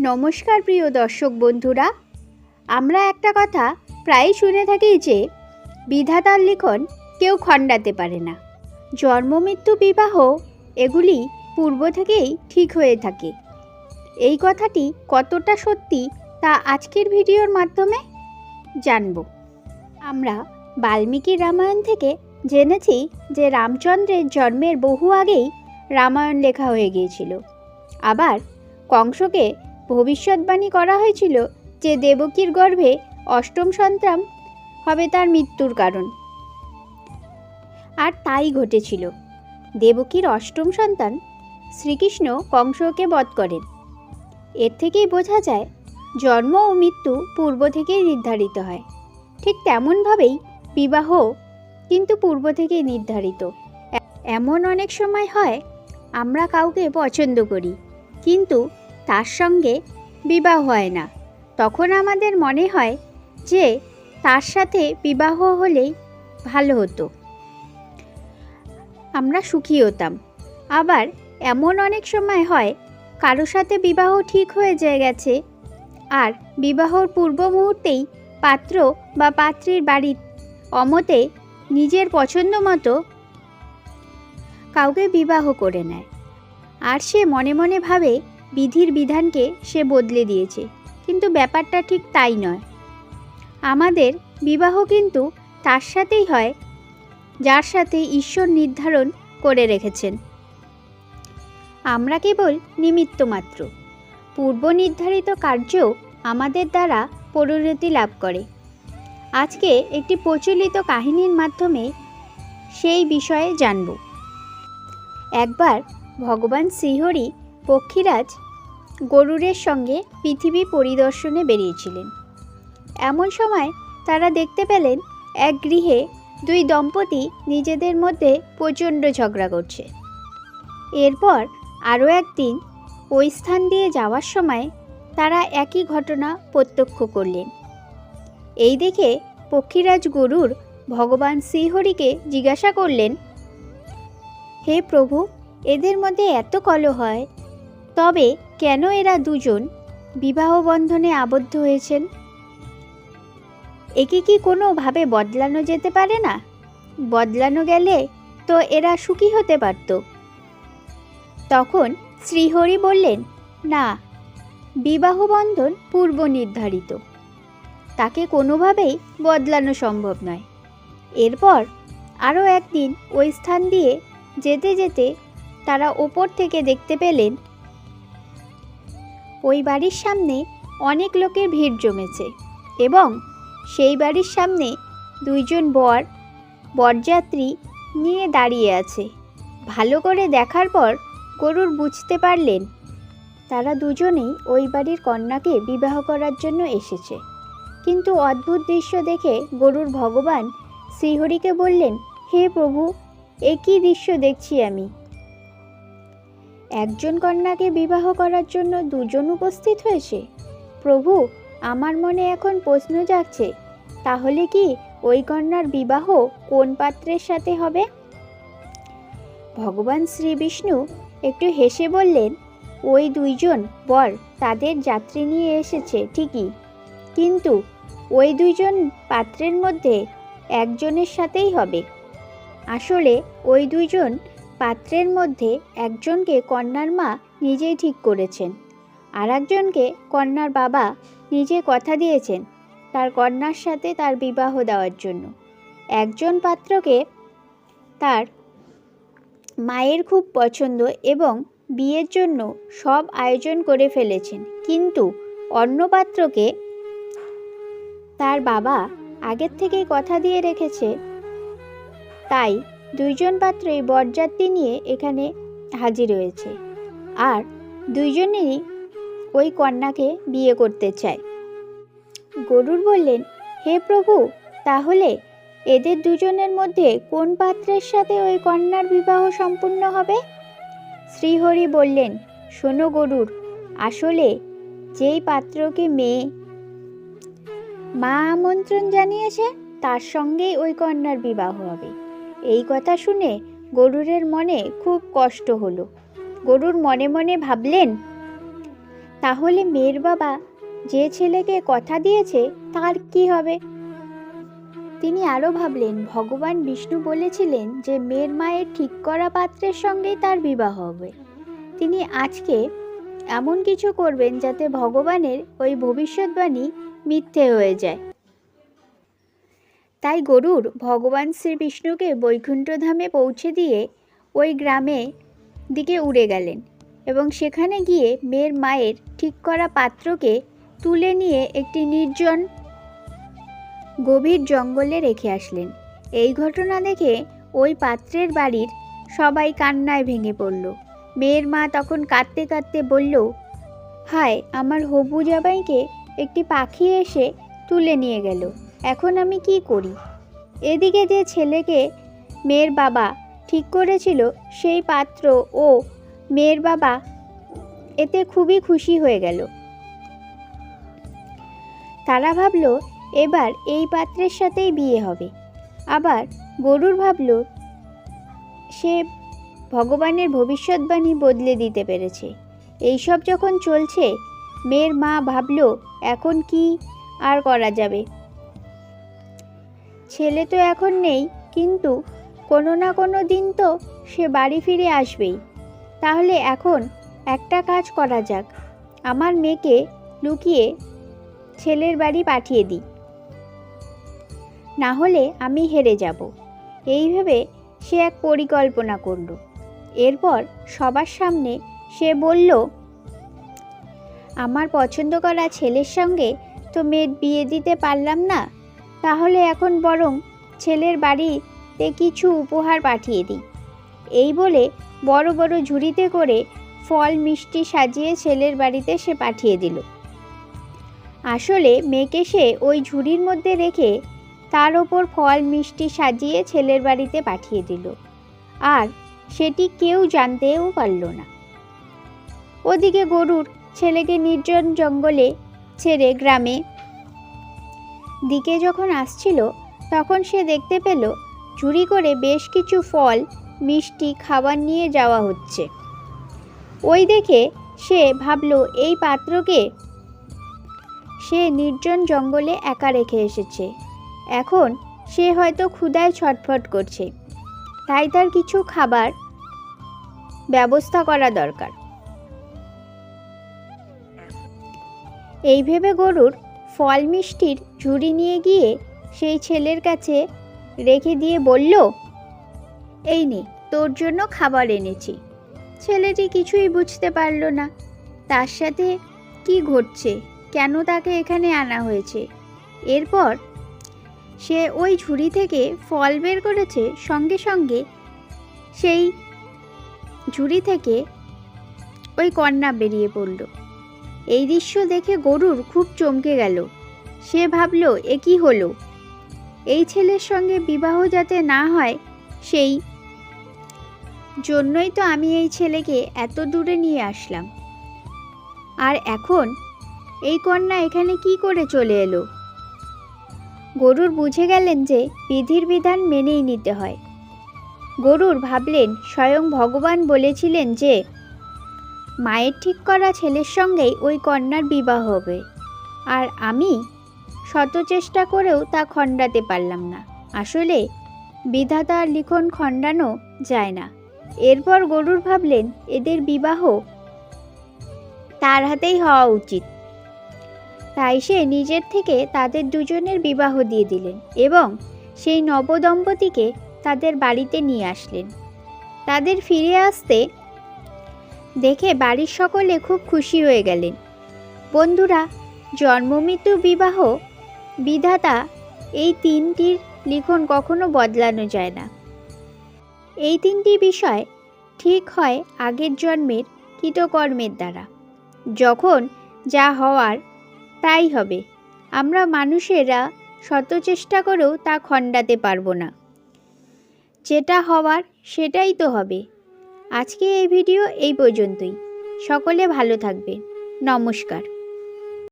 নমস্কার প্রিয় দর্শক বন্ধুরা। আমরা একটা কথা প্রায়ই শুনে থাকি যে, বিধাতার লিখন কেউ খণ্ডাতে পারে না। জন্ম, মৃত্যু, বিবাহ এগুলি পূর্ব থেকেই ঠিক হয়ে থাকে। এই কথাটি কতটা সত্যি তা আজকের ভিডিওর মাধ্যমে জানব। আমরা বাল্মীকি রামায়ণ থেকে জেনেছি যে রামচন্দ্রের জন্মের বহু আগেই রামায়ণ লেখা হয়ে গিয়েছিল। আবার কংসকে ভবিষ্যৎবাণী করা হয়েছিল যে দেবকীর গর্ভে অষ্টম সন্তান হবে তার মৃত্যুর কারণ। আর তাই ঘটেছিল। দেবকীর অষ্টম সন্তান শ্রীকৃষ্ণ কংসকে বধ করেন। এর থেকেই বোঝা যায়, জন্ম ও মৃত্যু পূর্ব থেকেই নির্ধারিত হয়। ঠিক তেমনভাবেই বিবাহ কিন্তু পূর্ব থেকেই নির্ধারিত। এমন অনেক সময় হয়, আমরা কাউকে পছন্দ করি, কিন্তু তার সঙ্গে বিবাহ হয় না। তখন আমাদের মনে হয় যে তার সাথে বিবাহ হলেই ভালো হতো। আমরা সুখী হতাম। আবার এমন অনেক সময় হয় কারও সাথে বিবাহ ঠিক হয়ে যায় গেছে, আর বিবাহর পূর্ব মুহূর্তেই পাত্র বা পাত্রীর বাড়ির অমতে নিজের পছন্দ মতো কাউকে বিবাহ করে নেয়। আর সে মনে মনে ভাবে বিধির বিধানকে সে বদলে দিয়েছে। কিন্তু ব্যাপারটা ঠিক তাই নয়। আমাদের বিবাহ কিন্তু তার সাথেই হয়, যার সাথে ঈশ্বর নির্ধারণ করে রেখেছেন। আমরা কেবল নিমিত্ত মাত্র। পূর্ব নির্ধারিত কার্য আমাদের দ্বারা পরিণতি লাভ করে। আজকে একটি প্রচলিত কাহিনীর মাধ্যমে সেই বিষয়ে জানব। একবার ভগবান শ্রীহরি পক্ষীরাজ গরুরের সঙ্গে পৃথিবী পরিদর্শনে বেরিয়েছিলেন। এমন সময় তারা দেখতে পেলেন, এক গৃহে দুই দম্পতি নিজেদের মধ্যে প্রচণ্ড ঝগড়া করছে। এরপর আরও একদিন ওই স্থান দিয়ে যাওয়ার সময় তারা একই ঘটনা প্রত্যক্ষ করলেন। এই দেখে পক্ষীরাজ গরুর ভগবান শ্রীহরিকে জিজ্ঞাসা করলেন, হে প্রভু, এদের মধ্যে এত কলহ হয়, তবে কেন এরা দুজন বিবাহ বন্ধনে আবদ্ধ হয়েছেন? একে কি কোনোভাবে বদলানো যেতে পারে না? বদলানো গেলে তো এরা সুখী হতে পারত। তখন শ্রীহরি বললেন, না, বিবাহ বন্ধন পূর্ব নির্ধারিত। তাকে কোনোভাবেই বদলানো সম্ভব নয়। এরপর আরও একদিন ওই স্থান দিয়ে যেতে যেতে তারা ওপর থেকে দেখতে পেলেন ওই বাড়ির সামনে অনেক লোকের ভিড় জমেছে এবং সেই বাড়ির সামনে দুইজন বর, বরযাত্রী নিয়ে দাঁড়িয়ে আছে। ভালো করে দেখার পর গরুর বুঝতে পারলেন, তারা দুজনেই ওই বাড়ির কন্যাকে বিবাহ করার জন্য এসেছে। কিন্তু অদ্ভুত দৃশ্য দেখে গরুর ভগবান শ্রীহরিকে বললেন, হে প্রভু, এ কী দৃশ্য দেখছি আমি? একজন কন্যাকে বিবাহ করার জন্য দুজন উপস্থিত হয়েছে। প্রভু, আমার মনে এখন প্রশ্ন জাগছে, তাহলে কি ওই কন্যার বিবাহ কোন পাত্রের সাথে হবে? ভগবান শ্রী বিষ্ণু একটু হেসে বললেন, ওই দুইজন, বর, তাদের যাত্রী নিয়ে এসেছে, ঠিকই। কিন্তু ওই দুইজন পাত্রের মধ্যে একজনের সাথেই হবে। আসলে ওই দুইজন পাত্রের মধ্যে একজনকে কন্যার মা নিজেই ঠিক করেছেন। আর একজনকে কন্যার বাবা নিজে কথা দিয়েছেন তার কন্যার সাথে তার বিবাহ দেওয়ার জন্য। একজন পাত্রকে তার মায়ের খুব পছন্দ এবং বিয়ের জন্য সব আয়োজন করে ফেলেছেন। কিন্তু অন্য পাত্রকে তার বাবা আগের থেকেই কথা দিয়ে রেখেছে, তাই দুইজন পাত্রই বরযাত্রী নিয়ে এখানে হাজির হয়েছে। আর দুইজনেরই ওই কন্যাকে বিয়ে করতে চায়। গরুর বললেন, হে প্রভু, তাহলে এদের দুজনের মধ্যে কোন পাত্রের সাথে ওই কন্যার বিবাহ সম্পূর্ণ হবে? শ্রীহরি বললেন, শোনো গরুর, আসলে যেই পাত্রকে মেয়ে মা আমন্ত্রণ জানিয়েছে, তার সঙ্গেই ওই কন্যার বিবাহ হবে। এই কথা শুনে গরুরের মনে খুব কষ্ট হলো। গরুর মনে মনে ভাবলেন, তাহলে মেয়ের বাবা যে ছেলেকে কথা দিয়েছে তার কি হবে? তিনি আরও ভাবলেন, ভগবান বিষ্ণু বলেছিলেন যে মেয়ের মায়ের ঠিক করা পাত্রের সঙ্গেই তার বিবাহ হবে। তিনি আজকে এমন কিছু করবেন যাতে ভগবানের ওই ভবিষ্যৎবাণী মিথ্যে হয়ে যায়। তাই গরুর ভগবান শ্রী বিষ্ণুকে বৈকুণ্ঠধামে পৌঁছে দিয়ে ওই গ্রামে দিকে উড়ে গেলেন এবং সেখানে গিয়ে মেয়ের মায়ের ঠিক করা পাত্রকে তুলে নিয়ে একটি নির্জন গভীর জঙ্গলে রেখে আসলেন। এই ঘটনা দেখে ওই পাত্রের বাড়ির সবাই কান্নায় ভেঙে পড়ল। মেয়ের মা তখন কাঁদতে কাঁদতে বলল, হায়, আমার হবু জামাইকে একটি পাখি এসে তুলে নিয়ে গেল। এখন আমি কি করি? এদিকে যে ছেলেকে মেয়ের বাবা ঠিক করেছিল, সেই পাত্র ও মেয়ের বাবা এতে খুবই খুশি হয়ে গেল। তারা ভাবল, এবার এই পাত্রের সাথেই বিয়ে হবে। আবার গরুর ভাবল, সে ভগবানের ভবিষ্যৎবাণী বদলে দিতে পেরেছে। এইসব যখন চলছে, মেয়ের মা ভাবল, এখন কি আর করা যাবে? ছেলে তো এখন নেই, কিন্তু কোনো না কোনো দিন তো সে বাড়ি ফিরে আসবেই। তাহলে এখন একটা কাজ করা যাক। আমার মেয়েকে লুকিয়ে ছেলের বাড়ি পাঠিয়ে দিই। না হলে আমি হেরে যাব। এই ভেবে সে এক পরিকল্পনা করল। এরপর সবার সামনে সে বলল, আমার পছন্দ করা ছেলের সঙ্গে তো মেয়ের বিয়ে দিতে পারলাম না। তাহলে এখন বরং ছেলের বাড়িতে কিছু উপহার পাঠিয়ে দিই। এই বলে বড় বড় ঝুড়িতে করে ফল, মিষ্টি সাজিয়ে ছেলের বাড়িতে সে পাঠিয়ে দিল। আসলে মেয়েকে সে ওই ঝুড়ির মধ্যে রেখে তার ওপর ফল, মিষ্টি সাজিয়ে ছেলের বাড়িতে পাঠিয়ে দিল। আর সেটি কেউ জানতেও পারল না। ওদিকে গরুর ছেলেকে নির্জন জঙ্গলে ছেড়ে গ্রামে দিকে যখন আসছিল, তখন সে দেখতে পেল, চুরি করে বেশ কিছু ফল, মিষ্টি, খাবার নিয়ে যাওয়া হচ্ছে। ওই দেখে সে ভাবল, এই পাত্রকে? সে নির্জন জঙ্গলে একা রেখে এসেছে। এখন সে হয়তো ক্ষুদায় ছটফট করছে। তাই তার কিছু খাবার ব্যবস্থা করা দরকার। এই ভেবে গরুর ফল মিষ্টির ঝুড়ি নিয়ে গিয়ে সেই ছেলের কাছে রেখে দিয়ে বলল, এই নে, তোর জন্য খাবার এনেছি। ছেলেটি কিছুই বুঝতে পারল না। তার সাথে কি ঘটছে? কেন তাকে এখানে আনা হয়েছে? এরপর সে ওই ঝুড়ি থেকে ফল বের করেছে। সঙ্গে সঙ্গে সেই ঝুড়ি থেকে ওই কন্যা বেরিয়ে পড়ল। এই দৃশ্য দেখে গরুর খুব চমকে গেল। সে ভাবল, এ কি হলো? এই ছেলের সঙ্গে বিবাহ যাতে না হয়, সেই জন্যই তো আমি এই ছেলেকে এত দূরে নিয়ে আসলাম। আর এখন এই কন্যা এখানে কি করে চলে এলো? গরুর বুঝে গেলেন যে বিধির বিধান মেনেই নিতে হয়। গরুর ভাবলেন, স্বয়ং ভগবান বলেছিলেন যে মায়ের ঠিক করা ছেলের সঙ্গেই ওই কন্যার বিবাহ হবে। আর আমি শত চেষ্টা করেও তা খণ্ডাতে পারলাম না। আসলে বিধাতার লিখন খণ্ডানো যায় না। এরপর গরুর ভাবলেন, এদের বিবাহ তার হাতেই হওয়া উচিত। তাই সে নিজের থেকে তাদের দুজনের বিবাহ দিয়ে দিলেন এবং সেই নবদম্পতিকে তাদের বাড়িতে নিয়ে আসলেন। তাদের ফিরে আসতে দেখে বাড়ির সকলে খুব খুশি হয়ে গেলেন। বন্ধুরা, জন্মমৃত্যু বিবাহ বিধাতা এই তিনটির লিখন কখনো বদলানো যায় না। এই তিনটি বিষয় ঠিক হয় আগের জন্মের কৃতকর্মের দ্বারা। যখন যা হওয়ার তাই হবে। আমরা মানুষেরা শত চেষ্টা করেও তা খণ্ডাতে পারব না। যেটা হওয়ার সেটাই তো হবে। আজকে এই ভিডিও এই পর্যন্তই। সকলে ভালো থাকবে। নমস্কার।